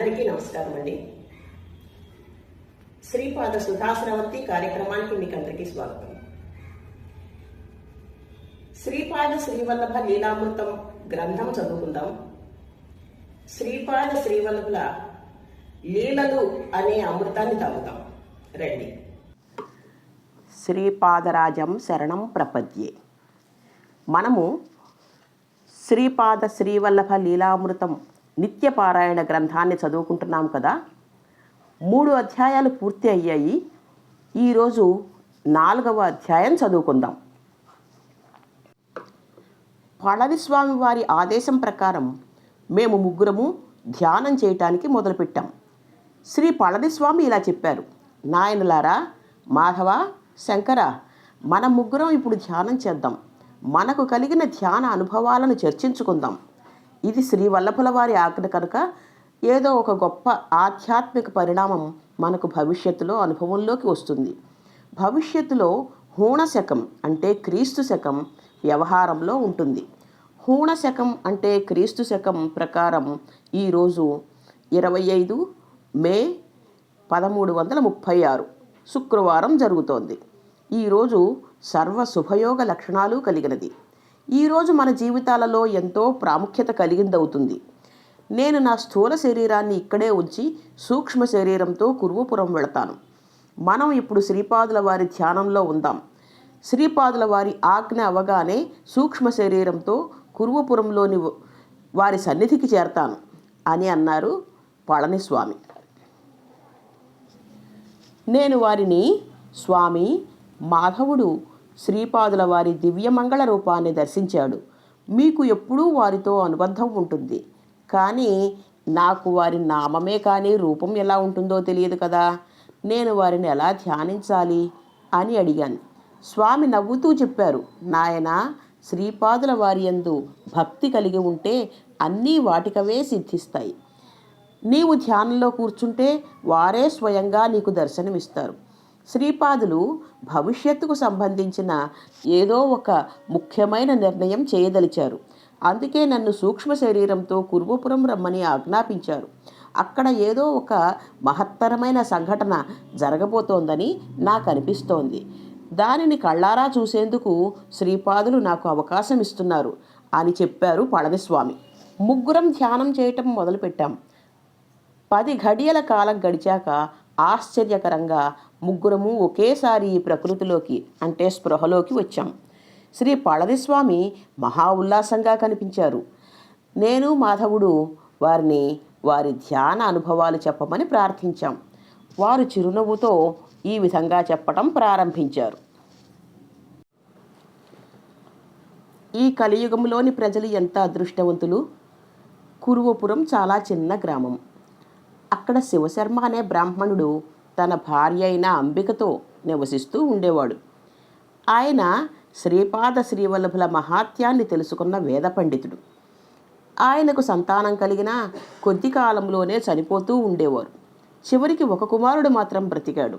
అందరికీ నమస్కారం అండి. శ్రీపాద సుధాశ్రవంతి కార్యక్రమానికి మీకు అందరికీ స్వాగతం. శ్రీపాద శ్రీవల్లభ లీలామృతం గ్రంథం చదువుకుందాం. శ్రీపాద శ్రీవల్లభుల లీలలు అనే అమృతాన్ని తాగుతాం. రండి. శ్రీపాదరాజం శరణం ప్రపద్యే. మనము శ్రీపాద శ్రీవల్లభ లీలామృతం నిత్యపారాయణ గ్రంథాన్ని చదువుకుంటున్నాం కదా. మూడు అధ్యాయాలు పూర్తి అయ్యాయి. ఈరోజు నాలుగవ అధ్యాయం చదువుకుందాం. పళనిస్వామి వారి ఆదేశం ప్రకారం మేము ముగ్గురము ధ్యానం చేయటానికి మొదలుపెట్టాం. శ్రీ పళనిస్వామి ఇలా చెప్పారు. నాయనలారా మాధవ శంకర మన ముగ్గురం ఇప్పుడు ధ్యానం చేద్దాం. మనకు కలిగిన ధ్యాన అనుభవాలను చర్చించుకుందాం. ఇది శ్రీ వల్లభుల వారి ఆజ్ఞ కనుక ఏదో ఒక గొప్ప ఆధ్యాత్మిక పరిణామం మనకు భవిష్యత్తులో అనుభవంలోకి వస్తుంది. భవిష్యత్తులో హూణ శకం అంటే క్రీస్తు శకం వ్యవహారంలో ఉంటుంది. హూణ శకం అంటే క్రీస్తు శకం ప్రకారం ఈరోజు ఇరవై ఐదు మే పదమూడు వందల ముప్పై ఆరు శుక్రవారం జరుగుతోంది. ఈరోజు సర్వ శుభయోగ లక్షణాలు కలిగినది. ఈరోజు మన జీవితాలలో ఎంతో ప్రాముఖ్యత కలిగిందవుతుంది. నేను నా స్థూల శరీరాన్ని ఇక్కడే ఉంచి సూక్ష్మ శరీరంతో కురువపురం వెళతాను. మనం ఇప్పుడు శ్రీపాదుల వారి ధ్యానంలో ఉందాం. శ్రీపాదుల వారి ఆజ్ఞ అవగానే సూక్ష్మ శరీరంతో కురువపురంలోని వారి సన్నిధికి చేరతాను అని అన్నారు పళనిస్వామి. నేను వారిని స్వామి మాధవుడు శ్రీపాదుల వారి దివ్యమంగళ రూపాన్ని దర్శించాడు. మీకు ఎప్పుడూ వారితో అనుబంధం ఉంటుంది. కానీ నాకు వారి నామమే కానీ రూపం ఎలా ఉంటుందో తెలియదు కదా. నేను వారిని ఎలా ధ్యానించాలి? అని అడిగాను. స్వామి నవ్వుతూ చెప్పారు. నాయన శ్రీపాదుల వారి యందు భక్తి కలిగి ఉంటే అన్నీ వాటికవే సిద్ధిస్తాయి. నీవు ధ్యానంలో కూర్చుంటే వారే స్వయంగా నీకు దర్శనమిస్తారు. శ్రీపాదులు భవిష్యత్తుకు సంబంధించిన ఏదో ఒక ముఖ్యమైన నిర్ణయం చేయదలిచారు. అందుకే నన్ను సూక్ష్మ శరీరంతో కురువపురం రమ్మని ఆజ్ఞాపించారు. అక్కడ ఏదో ఒక మహత్తరమైన సంఘటన జరగబోతోందని నాకు అనిపిస్తోంది దానిని కళ్ళారా చూసేందుకు శ్రీపాదులు నాకు అవకాశం ఇస్తున్నారు అని చెప్పారు పళనిస్వామి. ముగ్గురం ధ్యానం చేయటం మొదలుపెట్టాం. పది ఘడియల కాలం గడిచాక ఆశ్చర్యకరంగా ముగ్గురము ఒకేసారి ఈ ప్రకృతిలోకి అంటే స్పృహలోకి వచ్చాం. శ్రీ పళనిస్వామి మహా ఉల్లాసంగా కనిపించారు. నేను మాధవుడు వారిని వారి ధ్యాన అనుభవాలు చెప్పమని ప్రార్థించాం. వారు చిరునవ్వుతో ఈ విధంగా చెప్పటం ప్రారంభించారు. ఈ కలియుగంలోని ప్రజలు ఎంత అదృష్టవంతులు! కురువపురం చాలా చిన్న గ్రామం. అక్కడ శివశర్మ అనే బ్రాహ్మణుడు తన భార్య అయిన అంబికతో నివసిస్తూ ఉండేవాడు. ఆయన శ్రీపాద శ్రీవల్లభుల మహాత్యాన్ని తెలుసుకున్న వేద పండితుడు. ఆయనకు సంతానం కలిగిన కొద్ది కాలంలోనే చనిపోతూ ఉండేవారు. చివరికి ఒక కుమారుడు మాత్రం బ్రతికాడు.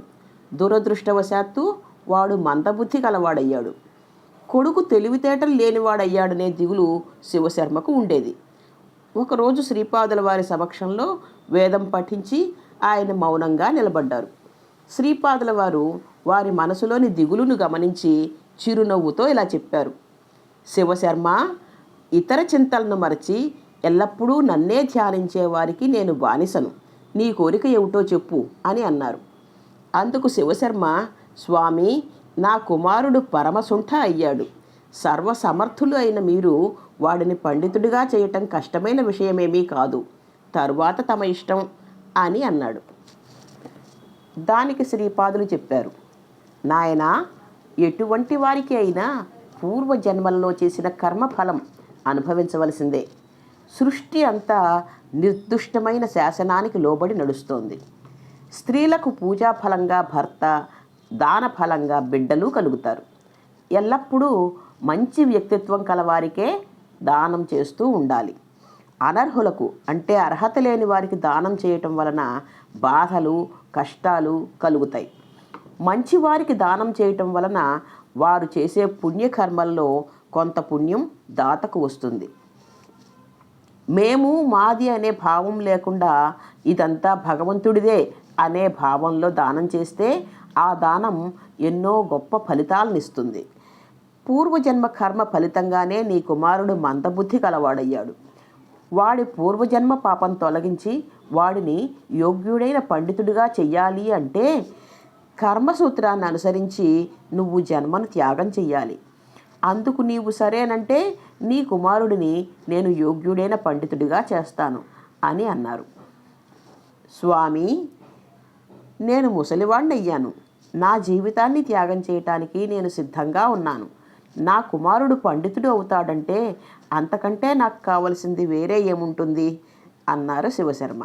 దురదృష్టవశాత్తు వాడు మందబుద్ధి కలవాడయ్యాడు. కొడుకు తెలివితేటలు లేనివాడయ్యాడనే దిగులు శివశర్మకు ఉండేది. ఒకరోజు శ్రీపాదుల వారి సమక్షంలో వేదం పఠించి ఆయన మౌనంగా నిలబడ్డారు. శ్రీపాదుల వారు వారి మనసులోని దిగులును గమనించి చిరునవ్వుతో ఇలా చెప్పారు. శివశర్మ ఇతర చింతలను మరచి ఎల్లప్పుడూ నన్నే ధ్యానించే వారికి నేను బానిసను. నీ కోరిక ఏమిటో చెప్పు అని అన్నారు. అందుకు శివశర్మ స్వామి నా కుమారుడు పరమసుంఠ అయ్యాడు. సర్వసమర్థులు అయిన మీరు వాడిని పండితుడిగా చేయటం కష్టమైన విషయమేమీ కాదు. తరువాత తమ ఇష్టం అని అన్నాడు. దానికి శ్రీపాదులు చెప్పారు నాయనా ఎటువంటి వారికి అయినా పూర్వజన్మల్లో చేసిన కర్మఫలం అనుభవించవలసిందే. సృష్టి అంతా నిర్దుష్టమైన శాసనానికి లోబడి నడుస్తోంది. స్త్రీలకు పూజా ఫలంగా భర్త దాన ఫలంగా బిడ్డలు కలుగుతారు. ఎల్లప్పుడూ మంచి వ్యక్తిత్వం కలవారికే దానం చేస్తూ ఉండాలి. అనర్హులకు అంటే అర్హత లేని వారికి దానం చేయటం వలన బాధలు కష్టాలు కలుగుతాయి. మంచివారికి దానం చేయటం వలన వారు చేసే పుణ్యకర్మల్లో కొంత పుణ్యం దాతకు వస్తుంది. మేము మాది అనే భావం లేకుండా ఇదంతా భగవంతుడిదే అనే భావంలో దానం చేస్తే ఆ దానం ఎన్నో గొప్ప ఫలితాలనిస్తుంది పూర్వజన్మ కర్మ ఫలితంగానే నీ కుమారుడు మందబుద్ధి కలవాడయ్యాడు. వాడి పూర్వజన్మ పాపం తొలగించి వాడిని యోగ్యుడైన పండితుడిగా చెయ్యాలి అంటే కర్మసూత్రాన్ని అనుసరించి నువ్వు జన్మను త్యాగం చెయ్యాలి. అందుకు నీవు సరేనంటే నీ కుమారుడిని నేను యోగ్యుడైన పండితుడిగా చేస్తాను అని అన్నారు. స్వామి నేను ముసలివాణ్ణయ్యాను. నా జీవితాన్ని త్యాగం చేయటానికి నేను సిద్ధంగా ఉన్నాను. నా కుమారుడు పండితుడు అవుతాడంటే అంతకంటే నాకు కావలసింది వేరే ఏముంటుంది? అన్నారు శివశర్మ.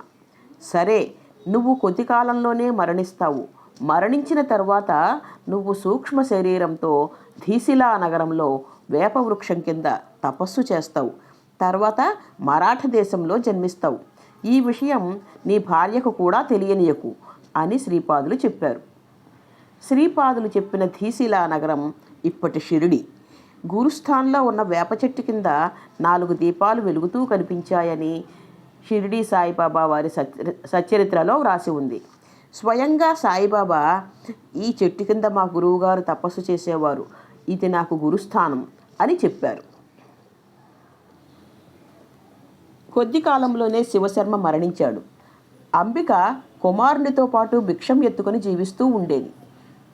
సరే నువ్వు కొద్ది కాలంలోనే మరణిస్తావు. మరణించిన తర్వాత నువ్వు సూక్ష్మ శరీరంతో ధీసిలా నగరంలో వేపవృక్షం కింద తపస్సు చేస్తావు. తర్వాత మరాఠ దేశంలో జన్మిస్తావు. ఈ విషయం నీ భార్యకు కూడా తెలియనియకు అని శ్రీపాదులు చెప్పారు. శ్రీపాదులు చెప్పిన ధీశిలా నగరం ఇప్పటి షిరిడి. గురుస్థాన్లో ఉన్న వేప చెట్టు కింద నాలుగు దీపాలు వెలుగుతూ కనిపించాయని షిరిడి సాయిబాబా వారి సచ సచరిత్రలో వ్రాసి ఉంది. స్వయంగా సాయిబాబా ఈ చెట్టు కింద మా గురువుగారు తపస్సు చేసేవారు. ఇది నాకు గురుస్థానం అని చెప్పారు. కొద్ది కాలంలోనే శివశర్మ మరణించాడు. అంబిక కుమారునితో పాటు భిక్షం ఎత్తుకొని జీవిస్తూ ఉండేది.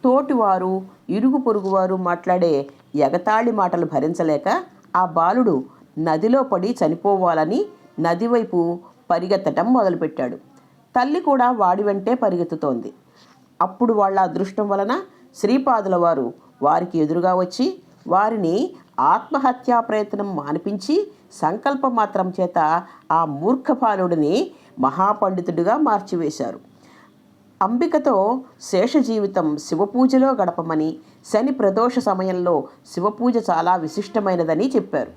తోటివారు ఇరుగు పొరుగువారు మాట్లాడే ఎగతాళి మాటలు భరించలేక ఆ బాలుడు నదిలో పడి చనిపోవాలని నది వైపు పరిగెత్తటం మొదలుపెట్టాడు. తల్లి కూడా వాడి వెంటే పరిగెత్తుతోంది. అప్పుడు వాళ్ళ అదృష్టం వలన శ్రీపాదుల వారు వారికి ఎదురుగా వచ్చి వారిని ఆత్మహత్యా ప్రయత్నం మానిపించి సంకల్ప మాత్రం చేత ఆ మూర్ఖ బాలుడిని మహాపండితుడిగా మార్చివేశారు. అంబికతో శేష జీవితం శివపూజలో గడపమని శని ప్రదోష సమయంలో శివపూజ చాలా విశిష్టమైనదని చెప్పారు.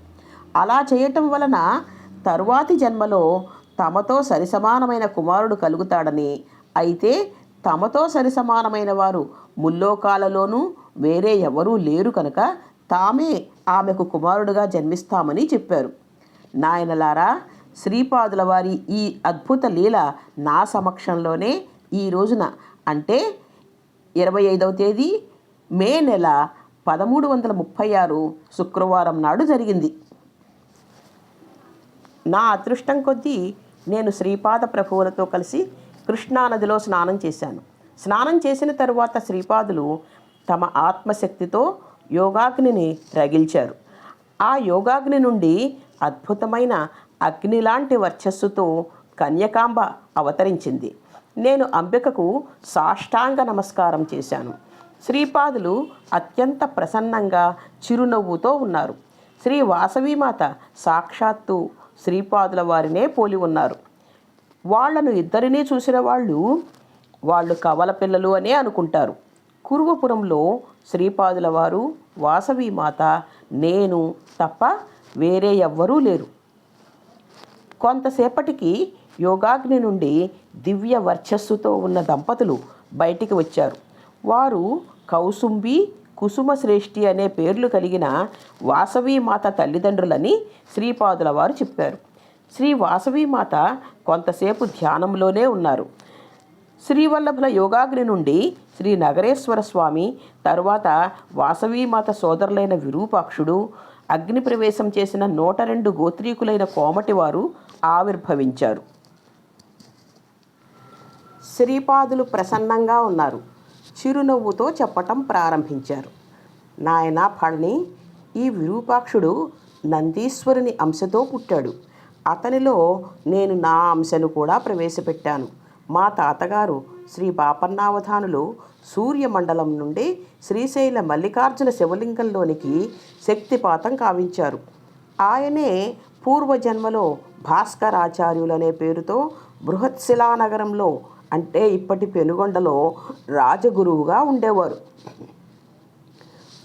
అలా చేయటం వలన తరువాతి జన్మలో తమతో సరిసమానమైన కుమారుడు కలుగుతాడని అయితే తమతో సరిసమానమైన వారు ముల్లోకాలలోనూ వేరే ఎవరూ లేరు కనుక తామే ఆమెకు కుమారుడుగా జన్మిస్తామని చెప్పారు. నాయనలారా శ్రీపాదుల వారి ఈ అద్భుత లీల నా సమక్షంలోనే ఈ రోజున అంటే ఇరవై ఐదవ తేదీ మే నెల పదమూడు వందల ముప్పై ఆరు శుక్రవారం నాడు జరిగింది. నా అదృష్టం కొద్దీ నేను శ్రీపాద ప్రభువులతో కలిసి కృష్ణానదిలో స్నానం చేశాను. స్నానం చేసిన తరువాత శ్రీపాదులు తమ ఆత్మశక్తితో యోగాగ్నిని రగిల్చారు. ఆ యోగాగ్ని నుండి అద్భుతమైన అగ్ని లాంటి వర్చస్సుతో కన్యకాంబ అవతరించింది. నేను అంబికకు సాష్టాంగ నమస్కారం చేశాను. శ్రీపాదులు అత్యంత ప్రసన్నంగా చిరునవ్వుతో ఉన్నారు. శ్రీ వాసవీమాత సాక్షాత్తు శ్రీపాదుల వారినే పోలి ఉన్నారు. వాళ్ళను ఇద్దరినీ చూసిన వాళ్ళు వాళ్ళు కవల పిల్లలు అనే అనుకుంటారు. కురువపురంలో శ్రీపాదుల వారు వాసవీమాత నేను తప్ప వేరే ఎవ్వరూ లేరు. కొంతసేపటికి యోగాగ్ని నుండి దివ్య వర్చస్సుతో ఉన్న దంపతులు బయటికి వచ్చారు. వారు కౌసుంబి కుసుమ శ్రేష్ఠి అనే పేర్లు కలిగిన వాసవీమాత తల్లిదండ్రులని శ్రీపాదుల వారు చెప్పారు. శ్రీ వాసవీమాత కొంతసేపు ధ్యానంలోనే ఉన్నారు. శ్రీవల్లభుల యోగాగ్ని నుండి శ్రీ నగరేశ్వర స్వామి తరువాత వాసవీమాత సోదరులైన విరూపాక్షుడు అగ్ని ప్రవేశం చేసిన నూట రెండు గోత్రీకులైన కోమటి వారు ఆవిర్భవించారు. శ్రీపాదులు ప్రసన్నంగా ఉన్నారు. చిరునవ్వుతో చెప్పటం ప్రారంభించారు. నాయన పళని ఈ విరూపాక్షుడు నందీశ్వరుని అంశతో పుట్టాడు. అతనిలో నేను నా అంశను కూడా ప్రవేశపెట్టాను. మా తాతగారు శ్రీ పాపన్నావధానులు సూర్యమండలం నుండి శ్రీశైల మల్లికార్జున శివలింగంలోనికి శక్తిపాతం కావించారు. ఆయనే పూర్వజన్మలో భాస్కరాచార్యులనే పేరుతో బృహత్శిలానగరంలో నగరంలో అంటే ఇప్పటి పెనుగొండలో రాజగురువుగా ఉండేవారు.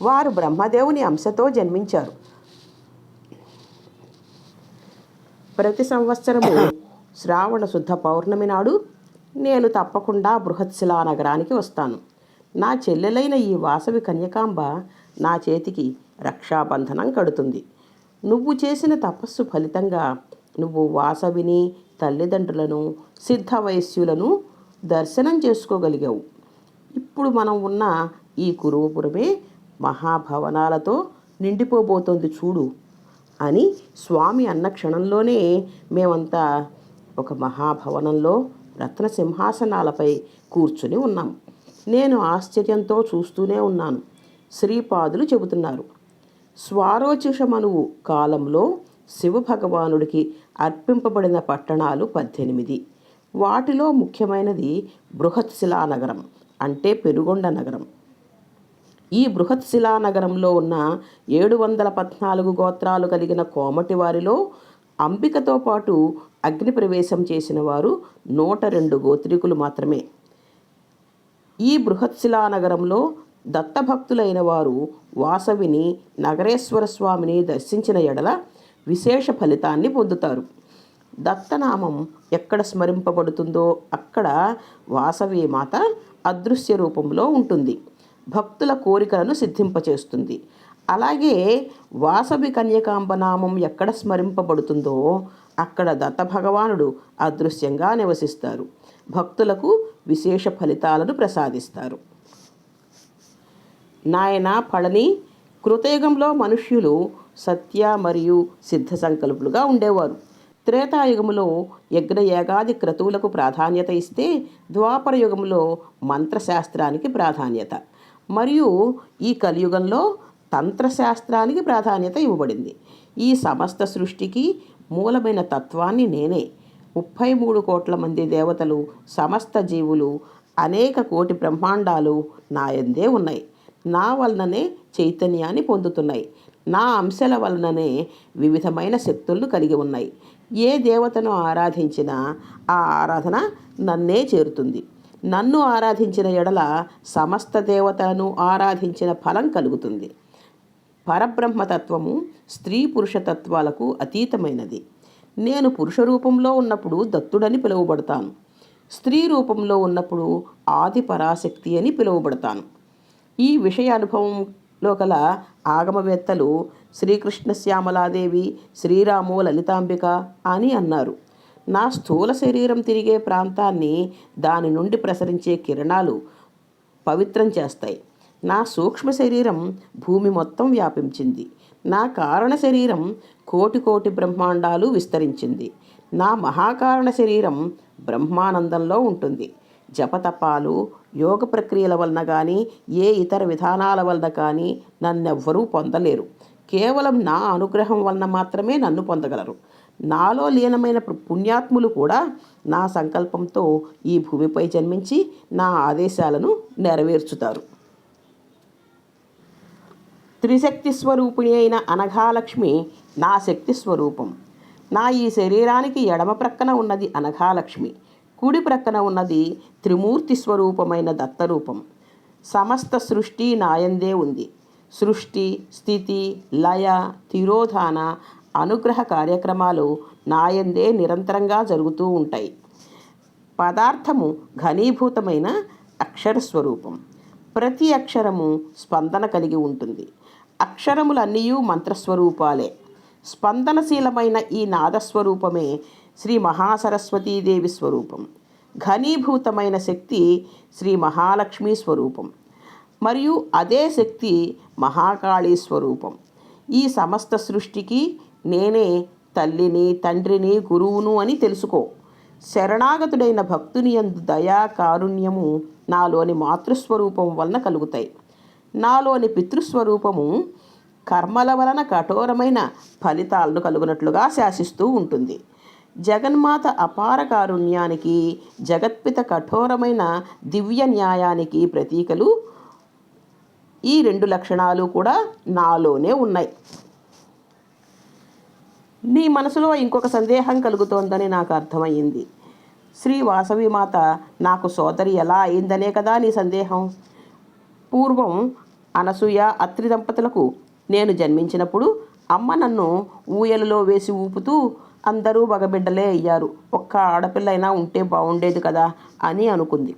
వారు బ్రహ్మదేవుని అంశతో జన్మించారు. ప్రతి సంవత్సరము శ్రావణ శుద్ధ పౌర్ణమి నాడు నేను తప్పకుండా బృహత్శిలా నగరానికి వస్తాను. నా చెల్లెలైన ఈ వాసవి కన్యకాంబ నా చేతికి రక్షాబంధనం కడుతుంది. నువ్వు చేసిన తపస్సు ఫలితంగా నువ్వు వాసవిని తల్లిదండ్రులను సిద్ధ వయస్సులను దర్శనం చేసుకోగలిగావు. ఇప్పుడు మనం ఉన్న ఈ కురువపురమే మహాభవనాలతో నిండిపోబోతోంది చూడు అని స్వామి అన్న క్షణంలోనే మేమంతా ఒక మహాభవనంలో రత్న సింహాసనాలపై కూర్చుని ఉన్నాం. నేను ఆశ్చర్యంతో చూస్తూనే ఉన్నాను. శ్రీపాదులు చెబుతున్నారు స్వారోచిషమనువు కాలంలో శివభగవానుడికి అర్పింపబడిన పట్టణాలు పద్దెనిమిది. వాటిలో ముఖ్యమైనది బృహత్శిలా నగరం అంటే పెరుగొండ నగరం. ఈ బృహత్శిలా నగరంలో ఉన్న ఏడు వందల పద్నాలుగు గోత్రాలు కలిగిన కోమటి వారిలో అంబికతో పాటు అగ్ని ప్రవేశం చేసిన వారు నూట రెండు గోత్రికులు మాత్రమే. ఈ బృహత్శిలా నగరంలో దత్తభక్తులైన వారు వాసవిని నగరేశ్వర స్వామిని దర్శించిన ఎడల విశేష ఫలితాన్ని పొందుతారు. దత్తనామం ఎక్కడ స్మరింపబడుతుందో అక్కడ వాసవి మాత అదృశ్య రూపంలో ఉంటుంది. భక్తుల కోరికలను సిద్ధింపచేస్తుంది. అలాగే వాసవి కన్యకాంబ నామం ఎక్కడ స్మరింపబడుతుందో అక్కడ దత్త భగవానుడు అదృశ్యంగా నివసిస్తారు. భక్తులకు విశేష ఫలితాలను ప్రసాదిస్తారు. నాయన పళని కృతయుగంలో మనుష్యులు సత్య మరియు సిద్ధ సంకల్పులుగా ఉండేవారు. త్రేతాయుగములో యజ్ఞయాగాది క్రతువులకు ప్రాధాన్యత ఇస్తే ద్వాపర యుగంలో మంత్రశాస్త్రానికి ప్రాధాన్యత. మరియు ఈ కలియుగంలో తంత్రశాస్త్రానికి ప్రాధాన్యత ఇవ్వబడింది. ఈ సమస్త సృష్టికి మూలమైన తత్వాన్ని నేనే. ముప్పై మూడు కోట్ల మంది దేవతలు సమస్త జీవులు అనేక కోటి బ్రహ్మాండాలు నాయందే ఉన్నాయి. నా వలననే చైతన్యాన్ని పొందుతున్నాయి. నా అంశాల వలననే వివిధమైన శక్తులను కలిగి ఉన్నాయి. ఏ దేవతను ఆరాధించినా ఆ ఆరాధన నన్నే చేరుతుంది. నన్ను ఆరాధించిన ఎడల సమస్త దేవతలను ఆరాధించిన ఫలం కలుగుతుంది. పరబ్రహ్మతత్వము స్త్రీ పురుష తత్వాలకు అతీతమైనది. నేను పురుష రూపంలో ఉన్నప్పుడు దత్తుడని పిలువబడతాను. స్త్రీ రూపంలో ఉన్నప్పుడు ఆది పరాశక్తి అని పిలువబడతాను. ఈ విషయ అనుభవం లోకల ఆగమవేత్తలు శ్రీకృష్ణ శ్యామలాదేవి శ్రీరాము లలితాంబిక అని అన్నారు. నా స్థూల శరీరం తిరిగే ప్రాంతాన్ని దాని నుండి ప్రసరించే కిరణాలు పవిత్రం చేస్తాయి. నా సూక్ష్మ శరీరం భూమి మొత్తం వ్యాపించింది. నా కారణ శరీరం కోటి కోటి బ్రహ్మాండాలు విస్తరించింది. నా మహాకారణ శరీరం బ్రహ్మానందంలో ఉంటుంది. జపతపాలు యోగ ప్రక్రియల వలన కానీ ఏ ఇతర విధానాల వలన కానీ నన్నెవ్వరూ పొందలేరు. కేవలం నా అనుగ్రహం వలన మాత్రమే నన్ను పొందగలరు. నాలో లీనమైన పుణ్యాత్ములు కూడా నా సంకల్పంతో ఈ భూమిపై జన్మించి నా ఆదేశాలను నెరవేర్చుతారు. త్రిశక్తి స్వరూపిణి అయిన అనఘాలక్ష్మి నా శక్తి స్వరూపం. నా ఈ శరీరానికి ఎడమ ప్రక్కన ఉన్నది అనఘాలక్ష్మి. కుడి ప్రక్కన ఉన్నది త్రిమూర్తి స్వరూపమైన దత్తరూపం. సమస్త సృష్టి నాయందే ఉంది. సృష్టి స్థితి లయ తిరోధాన అనుగ్రహ కార్యక్రమాలు నాయందే నిరంతరంగా జరుగుతూ ఉంటాయి. పదార్థము ఘనీభూతమైన అక్షర స్వరూపం ప్రతి అక్షరము స్పందన కలిగి ఉంటుంది. అక్షరములన్నీ మంత్రస్వరూపాలే. స్పందనశీలమైన ఈ నాదస్వరూపమే శ్రీ మహాసరస్వతీదేవి స్వరూపం. ఘనీభూతమైన శక్తి శ్రీ మహాలక్ష్మి స్వరూపం. మరియు అదే శక్తి మహాకాళీ స్వరూపం. ఈ సమస్త సృష్టికి నేనే తల్లిని తండ్రిని గురువును అని తెలుసుకో. శరణాగతుడైన భక్తుని యందు దయా కారుణ్యము నాలోని మాతృస్వరూపం వలన కలుగుతాయి. నాలోని పితృస్వరూపము కర్మల వలన కఠోరమైన ఫలితాలను కలుగునట్లుగా శాసిస్తూ ఉంటుంది. జగన్మాత అపార కారుణ్యానికి జగత్పిత కఠోరమైన దివ్య న్యాయానికి ప్రతీకలు ఈ రెండు లక్షణాలు కూడా నాలోనే ఉన్నాయి. నీ మనసులో ఇంకొక సందేహం కలుగుతోందని నాకు అర్థమయ్యింది. శ్రీ వాసవి మాత నాకు సోదరి ఎలా అయిందనే కదా నీ సందేహం? పూర్వం అనసూయ అత్రి దంపతులకు నేను జన్మించినప్పుడు అమ్మ నన్ను ఊయలలో వేసి ఊపుతూ అందరూ మగబిడ్డలే అయ్యారు. ఒక్క ఆడపిల్ల అయినా ఉంటే బాగుండేది కదా అని అనుకుంది.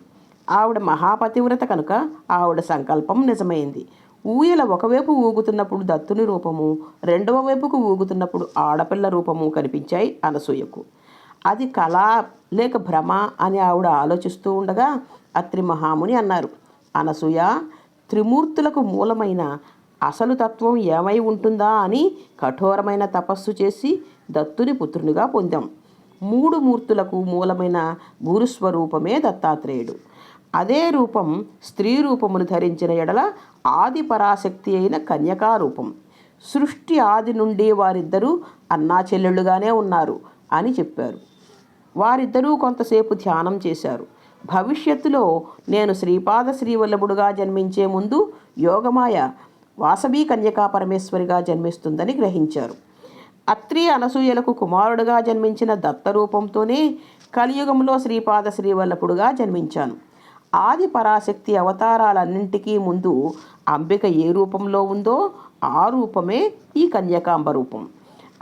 ఆవిడ మహాపతివ్రత కనుక ఆవిడ సంకల్పం నిజమైంది. ఊయల ఒకవైపు ఊగుతున్నప్పుడు దత్తుని రూపము రెండవ వైపుకు ఊగుతున్నప్పుడు ఆడపిల్ల రూపము కనిపించాయి అనసూయకు. అది కళ లేక భ్రమ అని ఆవిడ ఆలోచిస్తూ ఉండగా అత్రి మహాముని అన్నారు అనసూయ త్రిమూర్తులకు మూలమైన అసలు తత్వం ఏమై ఉంటుందా అని కఠోరమైన తపస్సు చేసి దత్తుని పుత్రునిగా పొందాం. మూడు మూర్తులకు మూలమైన గురుస్వరూపమే దత్తాత్రేయుడు. అదే రూపం స్త్రీ రూపమును ధరించిన ఎడల ఆది పరాశక్తి అయిన కన్యకా రూపం. సృష్టి ఆది నుండి వారిద్దరూ అన్నా చెల్లెళ్ళుగానే ఉన్నారు అని చెప్పారు. వారిద్దరూ కొంతసేపు ధ్యానం చేశారు. భవిష్యత్తులో నేను శ్రీపాద శ్రీవల్లభుడుగా జన్మించే ముందు యోగమాయ వాసవి కన్యకా పరమేశ్వరిగా జన్మిస్తుందని గ్రహించారు. అత్రి అనసూయలకు కుమారుడుగా జన్మించిన దత్తరూపంతోనే కలియుగంలో శ్రీపాద శ్రీవల్లపుడుగా జన్మించాను. ఆది పరాశక్తి అవతారాలన్నింటికీ ముందు అంబిక ఏ రూపంలో ఉందో ఆ రూపమే ఈ కన్యకాంబ రూపం.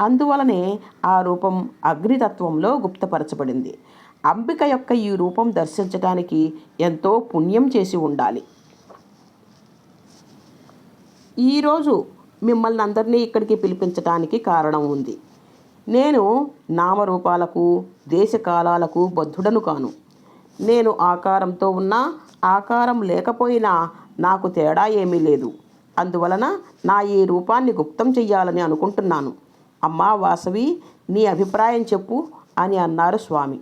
అందువలనే ఆ రూపం అగ్నితత్వంలో గుప్తపరచబడింది. అంబిక యొక్క ఈ రూపం దర్శించడానికి ఎంతో పుణ్యం చేసి ఉండాలి. ఈరోజు మిమ్మల్ని అందరినీ ఇక్కడికి పిలిపించడానికి కారణం ఉంది. నేను నామరూపాలకు దేశకాలాలకు బద్ధుడను కాను. నేను ఆకారంతో ఉన్నా ఆకారం లేకపోయినా నాకు తేడా ఏమీ లేదు. అందువలన నా ఈ రూపాన్ని గుప్తం చెయ్యాలని అనుకుంటున్నాను. అమ్మా వాసవి నీ అభిప్రాయం చెప్పు అని అన్నారు స్వామి.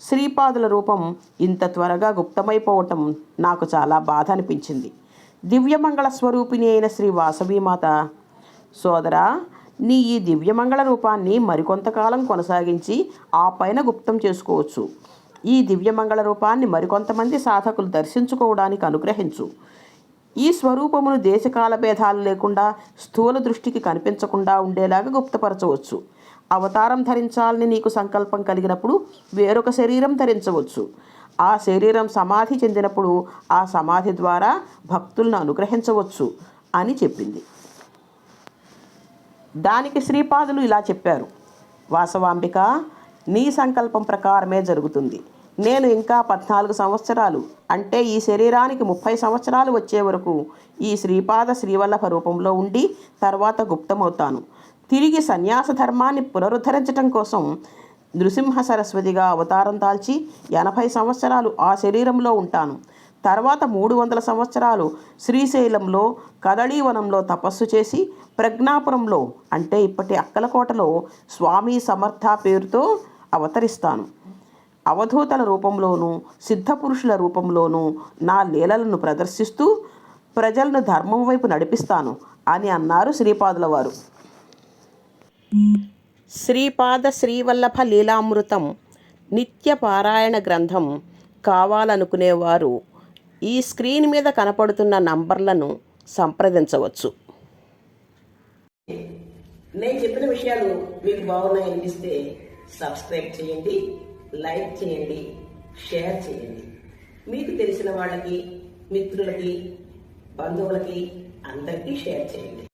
శ్రీపాదుల రూపం ఇంత త్వరగా గుప్తమైపోవటం నాకు చాలా బాధ అనిపించింది. దివ్యమంగళ స్వరూపిణి అయిన శ్రీ వాసవీమాత సోదరా నీ ఈ దివ్యమంగళ రూపాన్ని మరికొంతకాలం కొనసాగించి ఆ పైన గుప్తం చేసుకోవచ్చు. ఈ దివ్యమంగళ రూపాన్ని మరికొంతమంది సాధకులు దర్శించుకోవడానికి అనుగ్రహించు. ఈ స్వరూపమును దేశకాల భేదాలు లేకుండా స్థూల దృష్టికి కనిపించకుండా ఉండేలాగా గుప్తపరచవచ్చు. అవతారం ధరించాలని నీకు సంకల్పం కలిగినప్పుడు వేరొక శరీరం ధరించవచ్చు. ఆ శరీరం సమాధి చెందినప్పుడు ఆ సమాధి ద్వారా భక్తులను అనుగ్రహించవచ్చు అని చెప్పింది. దానికి శ్రీపాదులు ఇలా చెప్పారు. వాసవాంబిక నీ సంకల్పం ప్రకారమే జరుగుతుంది. నేను ఇంకా పద్నాలుగు సంవత్సరాలు అంటే ఈ శరీరానికి ముప్పై సంవత్సరాలు వచ్చే వరకు ఈ శ్రీపాద శ్రీవల్లభ రూపంలో ఉండి తర్వాత గుప్తమవుతాను. తిరిగి సన్యాస ధర్మాన్ని పునరుద్ధరించటం కోసం నృసింహ సరస్వతిగా అవతారం దాల్చి ఎనభై సంవత్సరాలు ఆ శరీరంలో ఉంటాను. తర్వాత మూడు వందల సంవత్సరాలు శ్రీశైలంలో కదళీవనంలో తపస్సు చేసి ప్రజ్ఞాపురంలో అంటే ఇప్పటి అక్కలకోటలో స్వామి సమర్థ పేరుతో అవతరిస్తాను. అవధూతల రూపంలోనూ సిద్ధపురుషుల రూపంలోనూ నా లీలలను ప్రదర్శిస్తూ ప్రజలను ధర్మం వైపు నడిపిస్తాను అని అన్నారు శ్రీపాదుల వారు శ్రీపాద శ్రీవల్లభ లీలామృతం నిత్య పారాయణ గ్రంథం కావాలనుకునేవారు ఈ స్క్రీన్ మీద కనపడుతున్న నంబర్లను సంప్రదించవచ్చు. నేను చెప్పిన విషయాలు మీకు బాగున్నాయి అనిపిస్తే సబ్స్క్రైబ్ చేయండి లైక్ చేయండి షేర్ చేయండి. మీకు తెలిసిన వాళ్ళకి మిత్రులకి బంధువులకి అందరికీ షేర్ చేయండి.